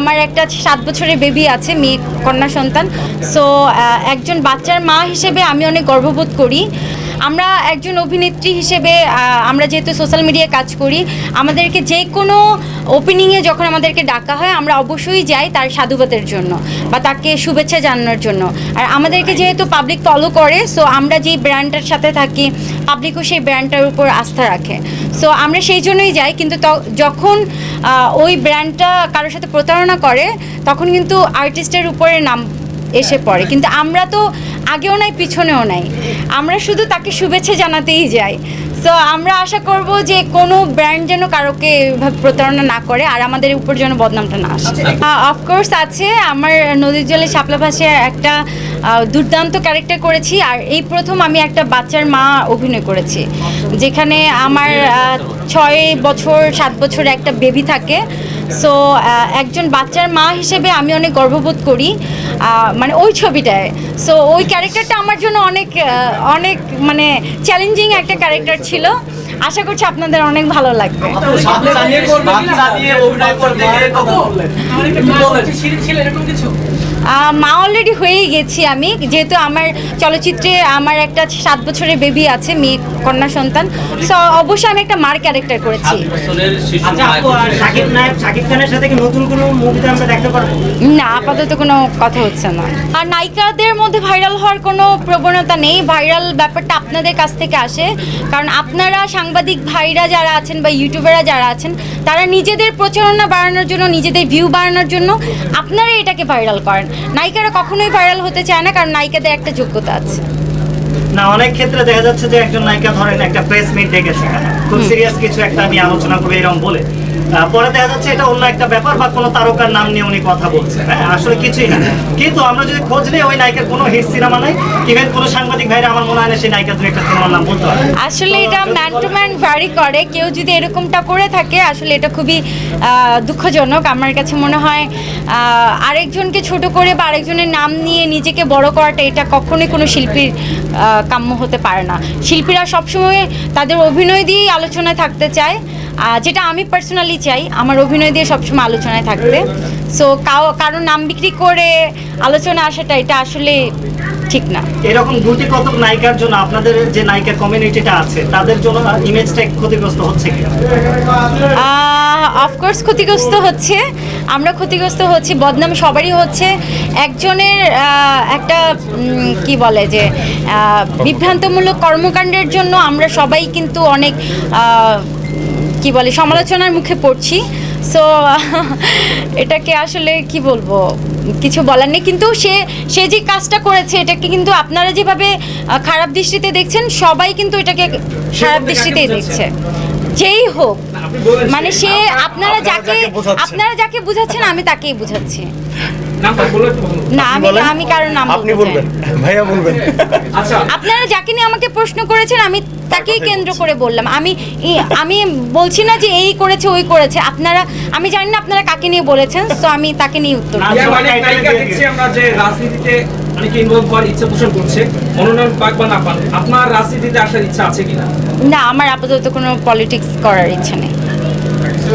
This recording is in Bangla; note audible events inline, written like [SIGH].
আমার একটা সাত বছরের বেবি আছে, মেয়ে, কন্যা সন্তান। সো একজন বাচ্চার মা হিসেবে আমি অনেক গর্ববোধ করি। আমরা একজন অভিনেত্রী হিসেবে আমরা যেহেতু সোশ্যাল মিডিয়ায় কাজ করি, আমাদেরকে যে কোনো ওপেনিংয়ে যখন আমাদেরকে ডাকা হয়, আমরা অবশ্যই যাই তার সাধুবাদের জন্য বা তাকে শুভেচ্ছা জানানোর জন্য। আর আমাদেরকে যেহেতু পাবলিক ফলো করে সো আমরা যেই ব্র্যান্ডটার সাথে থাকি পাবলিকও সেই ব্র্যান্ডটার উপর আস্থা রাখে। সো আমরা সেই জন্যই যাই, কিন্তু যখন ওই ব্র্যান্ডটা কারোর সাথে প্রতারণা করে, তখন কিন্তু আর্টিস্টের উপরে নাম এসে পড়ে। কিন্তু আমরা তো আগেও নাই পিছনেও নাই। আমরা শুধু তাকে শুভেচ্ছা জানাতেই যাই। সো আমরা আশা করব যে কোনো ব্র্যান্ড যেন কারোকে এভাবে প্রতারণা না করে আর আমাদের উপর যেন বদনামটা না আসে। অফকোর্স আছে আমার নদীর জলে শাপলা ভাসে একটা দুর্দান্ত ক্যারেক্টার করেছি আর এই প্রথম আমি একটা বাচ্চার মা অভিনয় করেছি। যেখানে আমার ছয় বছর সাত বছর একটা বেবি থাকে। সো একজন বাচ্চার মা হিসেবে আমি অনেক গর্ববোধ করি মানে ওই ছবিটায়। সো ওই ক্যারেক্টারটা আমার জন্য অনেক অনেক মানে চ্যালেঞ্জিং একটা ক্যারেক্টার ছিল। আশা করছি আপনাদের অনেক ভালো লাগবে। মা অলরেডি হয়েই গেছি আমি। যেহেতু আমার চলচ্চিত্রে আমার একটা সাত বছরের বেবি আছে মেয়ে কন্যা সন্তান। সো অবশ্যই আমি একটা মার ক্যারেক্টার করেছি। আচ্ছা না আপাতত কোনো কথা হচ্ছে না। আর নায়িকাদের মধ্যে ভাইরাল হওয়ার কোনো প্রবণতা নেই। ভাইরাল ব্যাপারটা আপনাদের কাছ থেকে আসে। কারণ আপনারা সাংবাদিক ভাইরা যারা আছেন বা ইউটিউবাররা যারা আছেন তারা নিজেদের প্রচারণা বাড়ানোর জন্য নিজেদের ভিউ বাড়ানোর জন্য আপনারা এটাকে ভাইরাল করেন। নায়িকারা কখনোই ভাইরাল হতে চায় না কারণ নায়িকাদের একটা যোগ্যতা আছে। না অনেক ক্ষেত্রে দেখা যাচ্ছে যে একজন নায়িকা ধরেন একটা প্রেস মিট ডেকেছে সেখানে। খুব সিরিয়াস কিছু একটা আমি আলোচনা করবে এরকম বলে। পরে দেখা যাচ্ছে এটা অন্য একটা ব্যাপার বা কোনো তারকার নাম নিয়ে উনি কথা বলছেন। হ্যাঁ আসলে কিছুই না। কিন্তু আমরা যদি খোঁজ নিই ওই নায়িকার কোনো হিট সিনেমা নাই। ইভেন কোনো সাংবাদিক ভাইরা আমার মনে হয় না সেই নায়িকা দু একটা সিনেমার নাম বলতে পারে আসলে এটা ম্যান টু ম্যান ভ্যারি করে। কেউ যদি এরকমটা করে থাকে আসলে এটা খুবই দুঃখজনক। আমার কাছে মনে হয় আরেকজনকে ছোট করে বা আরেকজনের নাম নিয়ে নিজেকে বড় করাটা এটা কখনোই কোনো শিল্পীর কাম্য হতে পারে না। শিল্পীরা সবসময় তাদের অভিনয় দিয়েই আলোচনায় থাকতে চায়। যেটা আমি পার্সোনালি চাই আমার অভিনয় দিয়ে সবসময় আলোচনায় থাকতে। সো কাও কারও নাম বিক্রি করে আলোচনা আসাটা এটা আসলে ঠিক না। এরকম দুটি কতক নায়িকার জন্য আপনাদের যে নায়িকা কমিউনিটিটা আছে তাদের জন্য ইমেজটা ক্ষতিগ্রস্ত হচ্ছে কি? অফকোর্স ক্ষতিগ্রস্ত হচ্ছে। আমরা ক্ষতিগ্রস্ত হচ্ছি বদনাম সবারই হচ্ছে। একজনের একটা কি বলে যে বিভ্রান্তমূলক কর্মকাণ্ডের জন্য আমরা সবাই কিন্তু অনেক কি বলে সমালোচনার মুখে পড়ছি। সো [LAUGHS] এটাকে আসলে কি বলব কিছু বলার নেই। কিন্তু সে সে যে কাজটা করেছে এটাকে কিন্তু আপনারা যেভাবে খারাপ দৃষ্টিতে দেখছেন সবাই কিন্তু এটাকে খারাপ দৃষ্টিতেই দেখছে। যেই হোক মানে সে আপনারা যাকে আপনারা যাকে বুঝাচ্ছেন আমি তাকেই বুঝাচ্ছি। না আমি আমি কারণ নাম আপনি বলবেন। ভাইয়া বলবেন। আপনারা যাকে নিয়ে আমাকে প্রশ্ন করেছেন আমি তাকেই কেন্দ্র করে বললাম। আমি ই- আমি বলছি না যে এই করেছে ওই করেছে। আপনারা আমি জানি না আপনারা কাকে নিয়ে বলেছেন তো আমি তাকে নিয়ে উত্তর অনেক ইনভলভ হওয়ার ইচ্ছে পোষণ করছে? মনোনয়ন পাক বা না পাক, আপনার রাজনীতিতে আসার ইচ্ছা আছে কিনা? না, আমার আপাতত কোনো পলিটিক্স করার ইচ্ছা নেই।